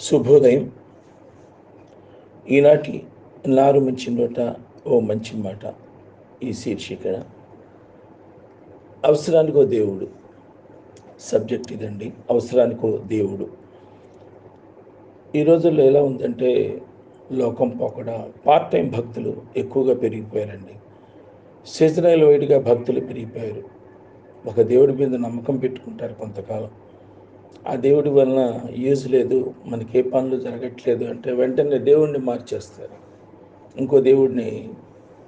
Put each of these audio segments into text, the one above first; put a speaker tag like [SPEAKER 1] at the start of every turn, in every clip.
[SPEAKER 1] శుభోదయం. ఈనాటి నారు మంచి నోట ఓ మంచి మాట ఈ శీర్షిక అవసరానికో దేవుడు సబ్జెక్ట్ ఇదండి అవసరానికో దేవుడు. ఈ రోజుల్లో ఎలా ఉందంటే లోకం పోకడ పార్ట్ టైం భక్తులు ఎక్కువగా పెరిగిపోయారండి. సీజనల్ వైడ్గా భక్తులు పెరిగిపోయారు. ఒక దేవుడి మీద నమ్మకం పెట్టుకుంటారు కొంతకాలం. ఆ దేవుడి వలన యూజ్ లేదు మనకి ఏ పనులు జరగట్లేదు అంటే వెంటనే దేవుడిని మార్చేస్తారు. ఇంకో దేవుడిని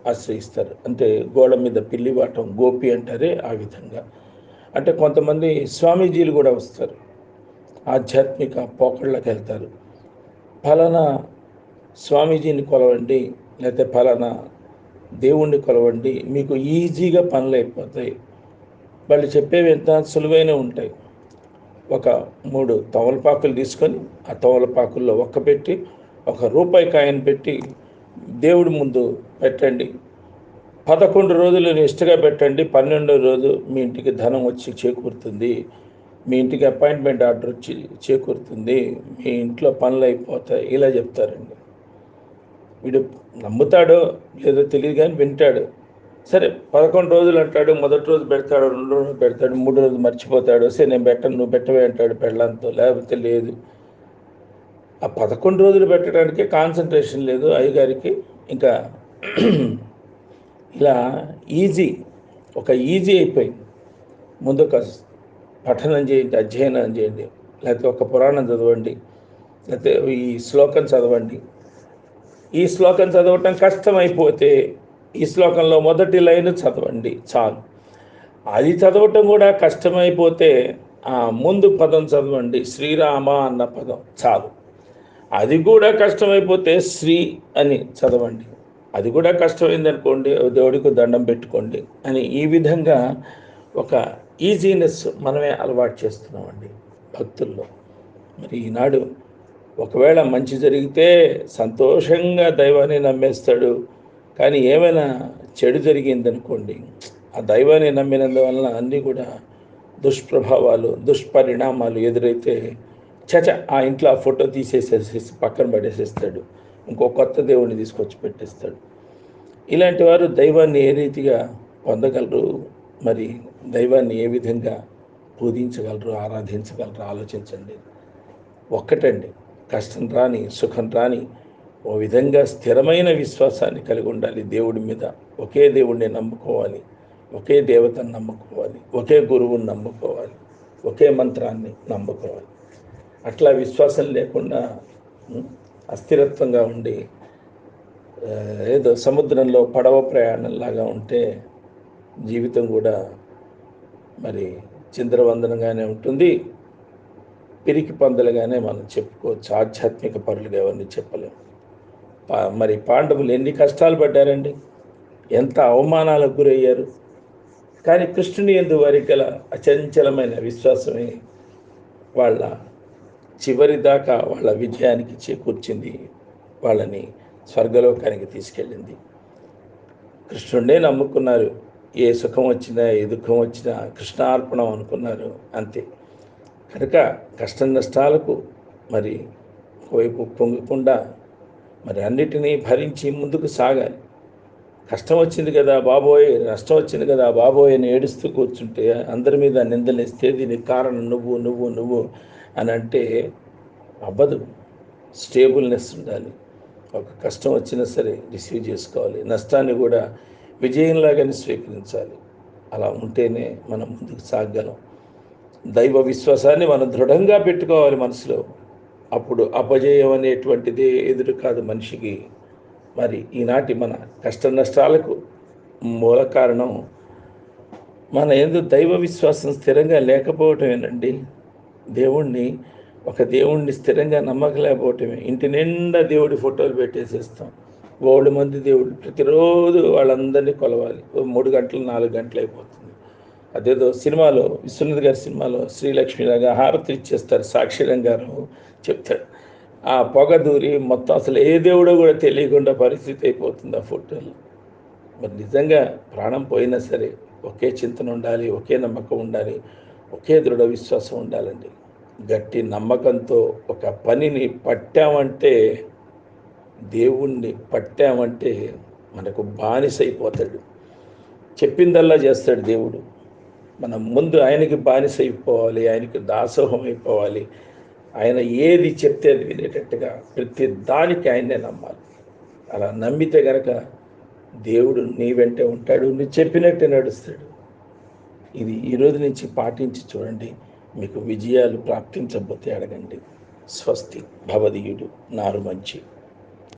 [SPEAKER 1] ఆశ్రయిస్తారు. అంటే గోడ మీద పిల్లి వాటం గోపి అంటారే ఆ విధంగా. అంటే కొంతమంది స్వామీజీలు కూడా వస్తారు. ఆధ్యాత్మిక పోకళ్ళకి వెళ్తారు. ఫలానా స్వామీజీని కొలవండి లేకపోతే ఫలానా దేవుణ్ణి కొలవండి మీకు ఈజీగా పనులు అయిపోతాయి. వాళ్ళు చెప్పేవి ఎంత సులువైన ఉంటాయి. ఒక మూడు తవలపాకులు తీసుకొని ఆ తవలపాకుల్లో ఒక్క పెట్టి ఒక రూపాయి కాయను పెట్టి దేవుడి ముందు పెట్టండి. పదకొండు రోజులు నిష్టగా పెట్టండి పన్నెండో రోజు మీ ఇంటికి ధనం వచ్చి చేకూరుతుంది. మీ ఇంటికి అపాయింట్మెంట్ ఆర్డర్ వచ్చి చేకూరుతుంది. మీ ఇంట్లో పనులు అయిపోతాయి. ఇలా చెప్తారండి. వీడు నమ్ముతాడో లేదో తెలియదు కానీ వింటాడు. సరే పదకొండు రోజులు అంటాడు మొదటి రోజు పెడతాడు రెండు రోజులు పెడతాడు మూడు రోజులు మర్చిపోతాడు. సరే నేను పెట్టను నువ్వు పెట్టవే అంటాడు పెళ్ళంతో లేకపోతే లేదు. ఆ పదకొండు రోజులు పెట్టడానికి కాన్సన్ట్రేషన్ లేదు అయ్యగారికి. ఇంకా ఇలా ఈజీ ఒక ఈజీ అయిపోయింది. ముందు ఒక పఠనం చేయండి అధ్యయనం చేయండి లేకపోతే ఒక పురాణం చదవండి లేకపోతే ఈ శ్లోకం చదవండి. ఈ శ్లోకం చదవటం కష్టమైపోతే ఈ శ్లోకంలో మొదటి లైన్ చదవండి చాలు. అది చదవటం కూడా కష్టమైపోతే ఆ ముందు పదం చదవండి శ్రీరామ అన్న పదం చాలు. అది కూడా కష్టమైపోతే శ్రీ అని చదవండి. అది కూడా కష్టమైంది అనుకోండి దేవుడికి దండం పెట్టుకోండి అని ఈ విధంగా ఒక ఈజీనెస్ మనమే అలవాటు చేస్తున్నామండి భక్తుల్లో. మరి ఈనాడు ఒకవేళ మంచి జరిగితే సంతోషంగా దైవాన్ని నమ్మేస్తాడు కానీ ఏమైనా చెడు జరిగిందనుకోండి ఆ దైవాన్ని నమ్మినందువలన అన్నీ కూడా దుష్ప్రభావాలు దుష్పరిణామాలు ఎదురైతే చచ ఆ ఇంట్లో ఆ ఫోటో తీసేసేసి పక్కన పడేసేస్తాడు. ఇంకో కొత్త దేవుడిని తీసుకొచ్చి పెట్టేస్తాడు. ఇలాంటి వారు దైవాన్ని ఏ రీతిగా పొందగలరు? మరి దైవాన్ని ఏ విధంగా పూజించగలరు ఆరాధించగలరు? ఆలోచించండి. ఒక్కటండి. కష్టం రాని సుఖం రాని ఓ విధంగా స్థిరమైన విశ్వాసాన్ని కలిగి ఉండాలి దేవుడి మీద. ఒకే దేవుడిని నమ్ముకోవాలి. ఒకే దేవతను నమ్ముకోవాలి. ఒకే గురువుని నమ్ముకోవాలి. ఒకే మంత్రాన్ని నమ్ముకోవాలి. అట్లా విశ్వాసం లేకుండా అస్థిరత్వంగా ఉండి ఏదో సముద్రంలో పడవ ప్రయాణంలాగా ఉంటే జీవితం కూడా మరి చింద్రవందనగానే ఉంటుంది. పిరికి పందలుగానే మనం చెప్పుకోవచ్చు. ఆధ్యాత్మిక పరులుగా ఎవరిని చెప్పలేము. మరి పాండవులు ఎన్ని కష్టాలు పడ్డారండి? ఎంత అవమానాలకు గురయ్యారు? కానీ కృష్ణుని ఎందు వారికి గల అచంచలమైన విశ్వాసమే వాళ్ళ చివరి దాకా వాళ్ళ విజయానికి చేకూర్చింది వాళ్ళని స్వర్గలోకానికి తీసుకెళ్ళింది. కృష్ణుడే నమ్ముకున్నారు. ఏ సుఖం వచ్చినా ఏ దుఃఖం వచ్చినా కృష్ణార్పణం అనుకున్నారు అంతే. కనుక కష్ట నష్టాలకు మరి ఒకవైపు పొంగకుండా మరి అన్నిటినీ భరించి ముందుకు సాగాలి. కష్టం వచ్చింది కదా బాబోయ్ నష్టం వచ్చింది కదా బాబోయ్ అని ఏడుస్తూ కూర్చుంటే అందరి మీద నిందలేస్తే దీనికి కారణం నువ్వు నువ్వు నువ్వు అని అంటే అవ్వదు. స్టేబుల్నెస్ ఉండాలి. ఒక కష్టం వచ్చినా సరే రిసీవ్ చేసుకోవాలి. నష్టాన్ని కూడా విజయంలాగానే స్వీకరించాలి. అలా ఉంటేనే మనం ముందుకు సాగగలం. దైవ విశ్వాసాన్ని మనం దృఢంగా పెట్టుకోవాలి మనసులో. అప్పుడు అపజయం అనేటువంటిదే ఎదురు కాదు మనిషికి. మరి ఈనాటి మన కష్ట నష్టాలకు మూల కారణం మన ఎందు దైవ విశ్వాసం స్థిరంగా లేకపోవటమేనండి దేవుణ్ణి ఒక దేవుణ్ణి స్థిరంగా నమ్మకలేకపోవటమే. ఇంటి నిండా దేవుడి ఫోటోలు పెట్టేసేస్తాం. ఓళ్ళు మంది దేవుడు ప్రతిరోజు వాళ్ళందరినీ కొలవాలి. మూడు గంటలు నాలుగు గంటలు అయిపోతుంది. అదేదో సినిమాలో విశ్వనాథ్ గారి సినిమాలో శ్రీలక్ష్మిలాగా హారతి ఇచ్చేస్తారు సాక్షిరం చెప్తాడు. ఆ పొగ దూరి మొత్తం అసలు ఏ దేవుడో కూడా తెలియకుండా పరిస్థితి అయిపోతుంది ఆ ఫోటోలో. మరి నిజంగా ప్రాణం పోయినా సరే ఒకే చింతన ఉండాలి ఒకే నమ్మకం ఉండాలి ఒకే దృఢ విశ్వాసం ఉండాలండి. గట్టి నమ్మకంతో ఒక పనిని పట్టామంటే దేవుణ్ణి పట్టామంటే మనకు బానిసైపోతాడు చెప్పిందల్లా చేస్తాడు దేవుడు. మనం ముందు ఆయనకి బానిస అయిపోవాలి ఆయనకి దాసోహం అయిపోవాలి ఆయన ఏది చెప్తే అది వినేటట్టుగా ప్రతి దానికి ఆయన్నే నమ్మాలి. అలా నమ్మితే గనక దేవుడు నీ వెంటే ఉంటాడు నువ్వు చెప్పినట్టే నడుస్తాడు. ఇది ఈ రోజు నుంచి పాటించి చూడండి మీకు విజయాలు ప్రాప్తించబోతే అడగండి. స్వస్తి భవదీయుడు నారు మంచి.